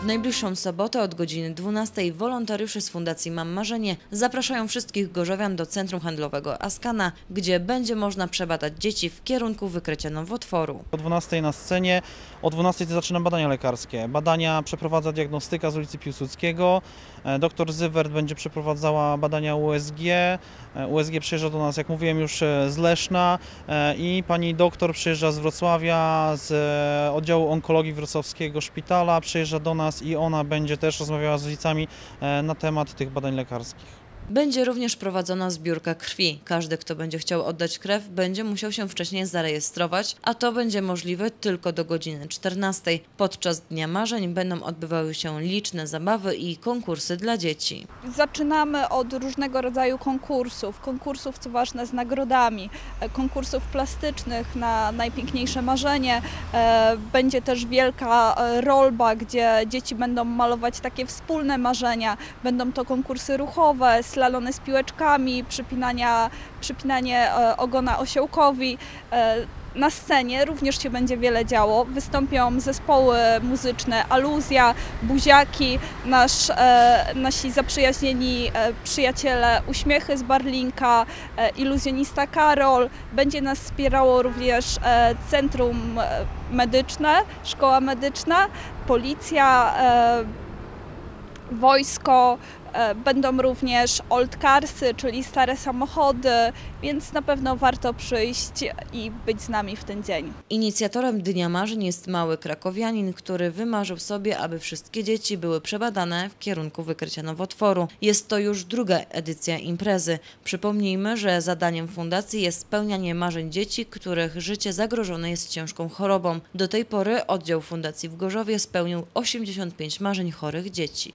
W najbliższą sobotę od godziny 12 wolontariusze z Fundacji Mam Marzenie zapraszają wszystkich gorzowian do Centrum Handlowego Askana, gdzie będzie można przebadać dzieci w kierunku wykrycia nowotworu. O 12 na scenie, o 12 zaczyna badania lekarskie. Badania przeprowadza diagnostyka z ulicy Piłsudskiego. E, Doktor Zywert będzie przeprowadzała badania USG. E, USG przyjeżdża do nas, jak mówiłem już, e, z Leszna i pani doktor przyjeżdża z Wrocławia, z oddziału onkologii wrocławskiego szpitala, przyjeżdża do nas i ona będzie też rozmawiała z rodzicami e, na temat tych badań lekarskich. Będzie również prowadzona zbiórka krwi. Każdy, kto będzie chciał oddać krew, będzie musiał się wcześniej zarejestrować, a to będzie możliwe tylko do godziny 14. Podczas Dnia Marzeń będą odbywały się liczne zabawy i konkursy dla dzieci. Zaczynamy od różnego rodzaju konkursów, konkursów co ważne z nagrodami, e, konkursów plastycznych na najpiękniejsze marzenie. E, Będzie też wielka e, rolba, gdzie dzieci będą malować takie wspólne marzenia. Będą to konkursy ruchowe, slalony z piłeczkami, przypinania, przypinanie e, ogona osiołkowi. E, Na scenie również się będzie wiele działo. Wystąpią zespoły muzyczne Aluzja, Buziaki, nasz, e, nasi zaprzyjaźnieni e, przyjaciele Uśmiechy z Barlinka, e, iluzjonista Karol. Będzie nas wspierało również e, Centrum e, Medyczne, Szkoła Medyczna, Policja, e, Wojsko. E, Będą również old carsy, czyli stare samochody, więc na pewno warto przyjść i być z nami w ten dzień. Inicjatorem Dnia Marzeń jest mały krakowianin, który wymarzył sobie, aby wszystkie dzieci były przebadane w kierunku wykrycia nowotworu. Jest to już druga edycja imprezy. Przypomnijmy, że zadaniem fundacji jest spełnianie marzeń dzieci, których życie zagrożone jest ciężką chorobą. Do tej pory oddział fundacji w Gorzowie spełnił 85 marzeń chorych dzieci.